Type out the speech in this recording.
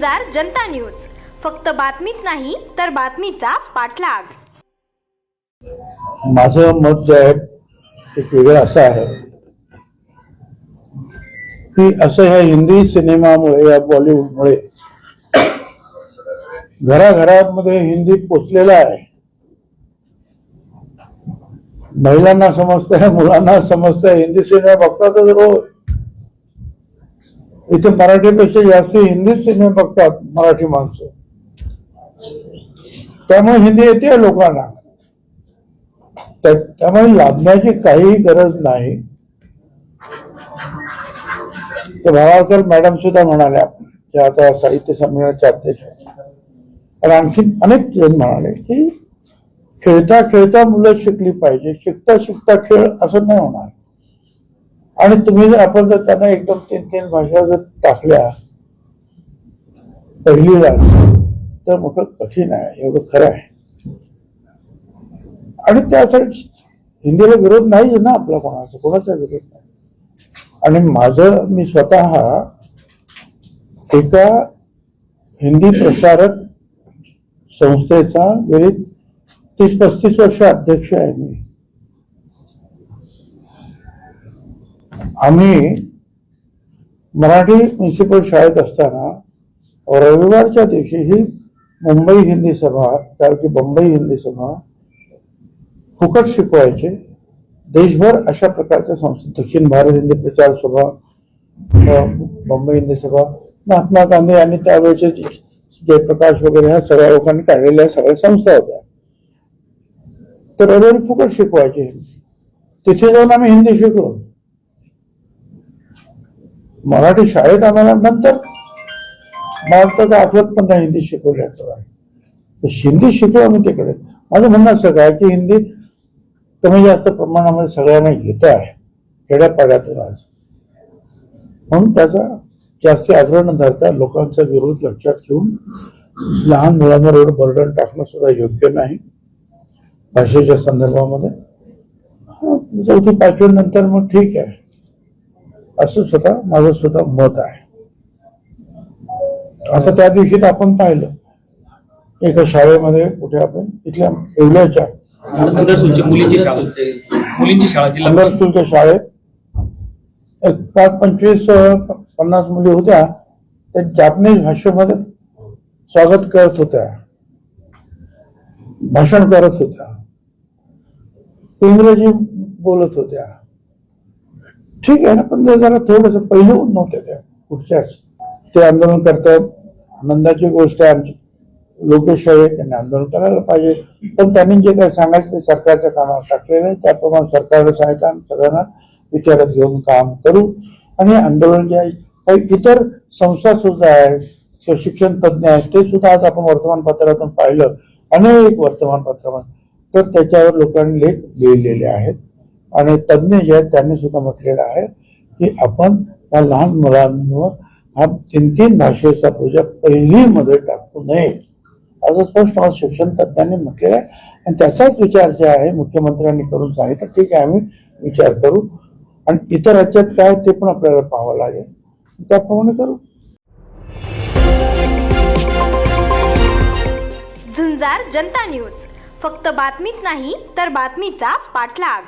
झुंजार Janata news. फक्त बातमीच नाही तर बातमीचा पाठलाग. माझं मत जे आहे एक वेगळं असं आहे की असं ह्या हिंदी सिनेमामुळे या बॉलिवूडमुळे घराघरामध्ये हिंदी पोचलेला आहे. महिलांना समजतंय मुलांना समजतंय हिंदी सिनेमा बघतातच रोज. इथे मराठीपेक्षा जास्त हिंदी सिनेमा बघतात मराठी माणसं. त्यामुळे हिंदी येते लोकांना. त्यामुळे लादण्याची काही गरज नाही. ते भावाकर मॅडम सुद्धा म्हणाल्या ज्या आता साहित्य संमेलनाच्या अध्यक्ष. आणि आणखी अनेक जण म्हणाले की खेळता खेळता मुलं शिकली पाहिजे शिकता शिकता खेळ असं नाही होणार. आणि तुम्ही जर आपण जर त्यांना एकदम तीन तीन भाषा जर टाकल्या पहिलीला तर मोठं कठीण आहे एवढं खरं आहे. आणि त्यासाठी हिंदीला विरोध नाहीच ना आपला कोणाचा कोणाचा विरोध नाही. आणि माझं मी स्वतः एका हिंदी प्रसारक संस्थेचा गेली तीस पस्तीस वर्ष अध्यक्ष आहे मी. आम्ही मराठी म्युन्सिपल शाळेत असताना रविवारच्या दिवशी ही मुंबई हिंदी सभा त्यावेळी बंबई हिंदी सभा फुकट शिकवायचे. देशभर अशा प्रकारच्या संस्था दक्षिण भारत हिंदी प्रचार सभा बंबई मुंबई हिंदी सभा महात्मा गांधी आणि त्यावेळेचे जयप्रकाश वगैरे ह्या सगळ्या लोकांनी काढलेल्या सगळ्या संस्था होत्या. तर रविवारी फुकट शिकवायचे. तिथे जाऊन आम्ही हिंदी शिकलो. मराठी शाळेत आम्हाला नंतर मला तर आठवत पण नाही हिंदी शिकवल्याचं आहे. हिंदी शिकलो आम्ही तिकडे. माझं म्हणणं असं काय की हिंदी कमी जास्त प्रमाणामध्ये सगळ्यांना येत आहे खेड्यापाड्यातून आज. म्हणून त्याचा जास्ती आग्रह न धरता लोकांचा विरोध लक्षात घेऊन लहान मुलांवर एवढं बर्डन टाकणं सुद्धा योग्य नाही. भाषेच्या संदर्भामध्ये. चौथी पाचवी नंतर मग ठीक आहे. असं स्वतः माझं सुद्धा मत आहे. आता त्या दिवशी आपण पाहिलं एका शाळेमध्ये कुठे आपण इथल्या येवल्याच्या अंडरसूलची मुलींची शाळा. मुलींची शाळा जिल्हा अंडर स्कूलच्या शाळेत एक पाच पंचवीस पन्नास मुली होत्या. त्या जापनीज भाषेमध्ये स्वागत करत होत्या. भाषण करत होत्या. इंग्रजी बोलत होत्या. ठीक आहे ना पण ते जरा थोडस पहिलं नव्हत्या त्या कुठच्याच ते आंदोलन करतात. आनंदाची गोष्ट आहे आमची. लोकेश आहे त्यांनी आंदोलन करायला पाहिजे. पण त्यांनी जे काही सांगायचं ते सरकारच्या कामावर टाकलेलं आहे. त्याप्रमाणे सरकारला सहायता आम्ही सगळ्यांना विचारात घेऊन काम करू. आणि आंदोलन जे आहे काही इतर संस्था सुद्धा आहेत शिक्षण तज्ज्ञ आहेत ते सुद्धा आज आपण वर्तमानपत्रातून पाहिलं. अनेक वर्तमानपत्रामध्ये तर त्याच्यावर लोकांनी लेख लिहिलेले आहेत. आणि तज्ज्ञ जे आहेत त्यांनी सुद्धा म्हटलेलं आहे की आपण या लहान मुलांवर हा तीन तीन भाषेचा पूजा पहिलीमध्ये टाकू नये. असं स्पष्ट आज शिक्षण तज्ञांनी म्हटलेलं आहे. आणि त्याचाच विचार जे आहे मुख्यमंत्र्यांनी करून सांगितलं ठीक आहे आम्ही विचार करू. आणि इतर राज्यात काय ते पण आपल्याला पाहावं लागेल. त्याप्रमाणे करू. झुंजार जनता न्यूज. फक्त बातमीच नाही तर बातमीचा पाठलाग.